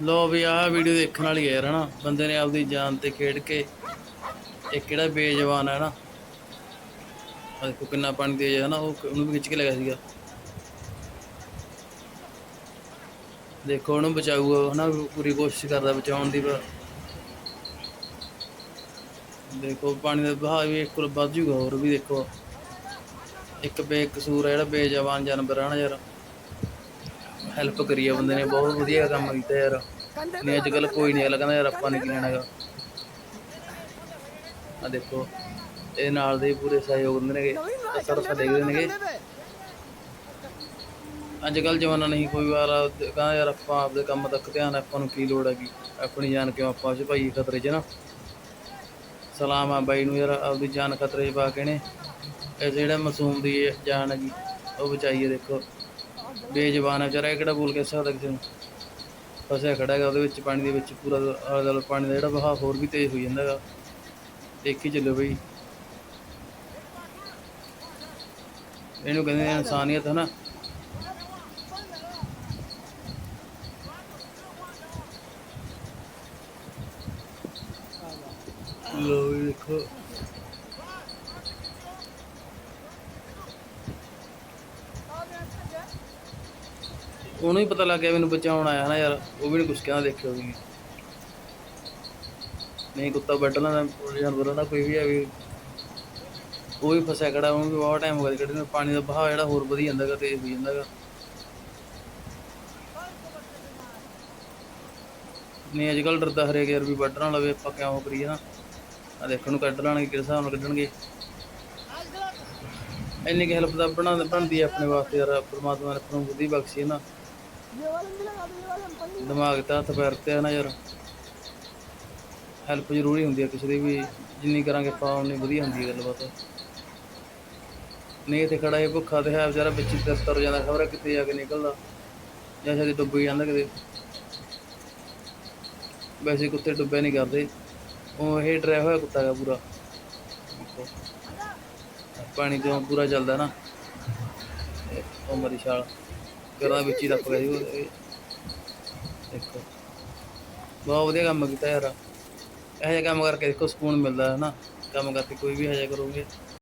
ਲੋ ਵੀ ਆਹ ਵੀਡੀਓ ਦੇਖਣ ਵਾਲੀ ਹੈ ਯਾਰ ਹਨਾ, ਬੰਦੇ ਨੇ ਆਪਦੀ ਜਾਨ ਤੇ ਖੇਡ ਕੇ ਇਹ ਕਿਹੜਾ ਬੇਜਵਾਨ ਹੈ ਨਾ ਦੇਖੋ ਕਿੰਨਾ ਪਾਣੀ ਤੇਜ਼ ਹੈ ਨਾ ਉਹ ਉਹਨੂੰ ਵੀ ਖਿੱਚ ਕੇ ਲੈ ਸੀਗਾ। ਦੇਖੋ ਉਹਨੂੰ ਬਚਾਊਗਾ, ਹਨਾ ਪੂਰੀ ਕੋਸ਼ਿਸ਼ ਕਰਦਾ ਬਚਾਉਣ ਦੀ, ਪਰ ਦੇਖੋ ਪਾਣੀ ਦਾ ਵਹਾਅ ਵੀ ਇੱਕ ਵੱਧ ਜੂਗਾ, ਹੋਰ ਵੀ ਦੇਖੋ। ਇੱਕ ਬੇਕਸੂਰ ਹੈ ਜਿਹੜਾ ਬੇਜਵਾਨ ਜਾਨਵਰ ਹੈ ਨਾ ਯਾਰ। ਹੈਲਪ ਕਰੀ ਆ ਬੰਦੇ ਨੇ, ਬਹੁਤ ਵਧੀਆ ਕੰਮ ਕੀਤਾ ਯਾਰ। ਨਹੀਂ ਅੱਜ ਕੱਲ ਕੋਈ ਨਹੀਂ ਅਗਲਾ ਕਹਿੰਦਾ ਯਾਰ ਆਪਾਂ ਨੇ ਕੀ ਲੈਣਾ ਹੈਗਾ। ਆ ਦੇਖੋ, ਇਹ ਨਾਲ ਦੇ ਪੂਰੇ ਸਹਿਯੋਗ ਦਿੰਦੇ ਨੇਗੇ, ਅਸਰ ਅਸਰ ਦੇਖਦੇ ਨੇਗੇ। ਅੱਜ ਕੱਲ ਜਵਾਨਾ ਨਹੀਂ ਕੋਈ ਵਾਰ ਕਹਿੰਦਾ ਯਾਰ ਆਪਾਂ ਆਪਦੇ ਕੰਮ ਤੱਕ ਧਿਆਨ ਆਪਾਂ ਨੂੰ ਕੀ ਲੋੜ ਹੈਗੀ? ਆਪਣੀ ਜਾਨ ਕਿਉਂ ਆਪਾਂ ਚ ਭਾਈ ਖਤਰੇ 'ਚ ਨਾ? ਸਲਾਮ ਆ ਬਾਈ ਨੂੰ ਯਾਰ, ਆਪਦੀ ਜਾਨ ਖਤਰੇ 'ਚ ਪਾ ਕੇ ਨੇ। ਇਹ ਜਿਹੜਾ ਮਾਸੂਮ ਦੀ ਜਾਨ ਹੈਗੀ, ਉਹ ਬਚਾਈਏ ਦੇਖੋ। ਬੇਜ਼ਬਾਨ ਹੈ ਵਿਚਾਰਾ, ਇਹ ਕਿਹੜਾ ਬੋਲ ਕੇ ਸਕਦਾ ਕਿਸੇ ਨੂੰ ਫਸਿਆ ਖੜਾ ਹੈਗਾ, ਉਹਦੇ ਵਿੱਚ ਪਾਣੀ ਦੇ ਵਿੱਚ ਪੂਰਾ ਆਲੇ ਦੁਆਲੇ ਪਾਣੀ ਦਾ ਜਿਹੜਾ ਵਹਾਅ ਹੋਰ ਵੀ ਤੇਜ਼ ਹੋ ਜਾਂਦਾ ਹੈਗਾ। ਦੇਖੀ ਚੱਲੋ ਬਈ। ਇਹਨੂੰ ਕਹਿੰਦੇ ਆ ਇਨਸਾਨੀਅਤ ਹੈ ਨਾ ਲੋ ਦੇਖੋ ਉਹਨੂੰ ਹੀ ਪਤਾ ਲੱਗ ਗਿਆ ਮੈਨੂੰ ਬਚਾਉਣ ਆਇਆ ਨਾ ਯਾਰ, ਉਹ ਵੀ ਨਹੀਂ ਕੁਝ ਕਹਿੰਦਾ ਦੇਖਿਆ ਵੀ ਨਹੀਂ ਕੁੱਤਾ ਬੈਠਣਾ ਨਾ ਜਾਨਵਰ ਨਾ ਕੋਈ ਵੀ ਹੈ ਵੀ। ਉਹ ਵੀ ਫਸਿਆ ਖੜਾ ਉਹਨੂੰ ਵੀ ਬਹੁਤ ਟਾਈਮ ਹੋ ਗਿਆ ਕੱਢੇ ਪਾਣੀ ਦਾ ਵਹਾਅ ਜਿਹੜਾ ਹੋਰ ਵਧੀ ਜਾਂਦਾਗਾ ਤੇਜ਼ ਹੋ ਜਾਂਦਾਗਾ ਨਹੀਂ ਅੱਜ ਕੱਲ੍ਹ ਡਰਦਾ ਹਰੇਕ ਯਾਰ ਵੀ ਵੱਢਣਾ ਲਵੇ ਆਪਾਂ ਕਿਉਂ ਕਰੀਏ ਨਾ? ਆ ਦੇਖਣ ਨੂੰ ਕੱਢ ਲਾਣਗੇ ਕਿਸ ਹਿਸਾਬ ਨਾਲ ਕੱਢਣਗੇ? ਇੰਨੀ ਕਿ ਹੈਲਪ ਦਾ ਬਣਾ ਬਣਦੀ ਆਪਣੇ ਵਾਸਤੇ ਯਾਰ, ਪ੍ਰਮਾਤਮਾ ਨੇ ਆਪਾਂ ਨੂੰ ਬੁੱਧੀ ਬਖਸ਼ੀ ਹੈ ਨਾ। ਦਿਮਾਗ ਤੇ ਹੱਥ ਪੈਰ ਤੇ ਹੈ ਨਾ ਯਾਰ। ਹੈਲਪ ਜ਼ਰੂਰੀ ਹੁੰਦੀ ਹੈ ਕਿਸੇ ਦੀ ਵੀ, ਜਿੰਨੀ ਕਰਾਂਗੇ ਆਪਾਂ ਉਨੀ ਵਧੀਆ ਹੁੰਦੀ ਹੈ ਗੱਲਬਾਤ ਨਹੀਂ ਇੱਥੇ ਖੜਾ ਇਹ ਭੁੱਖਾ ਤੇ ਹੈ ਵਿਚਾਰਾ ਵਿੱਚ ਹੀ ਜਾਂਦਾ, ਖਬਰ ਕਿੱਥੇ ਜਾ ਕੇ ਨਿਕਲਦਾ। ਜਾਂ ਸ਼ਾਇਦ ਡੁੱਬ ਹੀ ਜਾਂਦਾ ਕਿਤੇ। ਵੈਸੇ ਕੁੱਤੇ ਡੁੱਬਿਆ ਨਹੀਂ ਕਰਦੇ। ਉਹ ਇਹ ਡਰਾਇਆ ਹੋਇਆ ਕੁੱਤਾ ਹੈਗਾ ਪੂਰਾ। ਪਾਣੀ ਤੋਂ ਪੂਰਾ ਚੱਲਦਾ ਨਾ। ਉਹ ਮਰੀ ਛਾਲ। ਕਰਾਂ ਵਿੱਚ ਹੀ ਟੱਪ ਗਿਆ ਸੀ ਉਹ ਦੇਖੋ ਬਹੁਤ ਵਧੀਆ ਕੰਮ ਕੀਤਾ ਯਾਰ। ਇਹੋ ਜਿਹਾ ਕੰਮ ਕਰਕੇ ਦੇਖੋ ਸਕੂਨ ਮਿਲਦਾ ਹੈ ਨਾ। ਕੰਮ ਕਰਕੇ ਕੋਈ ਵੀ ਇਹੋ ਜਿਹਾ ਕਰੋਗੇ।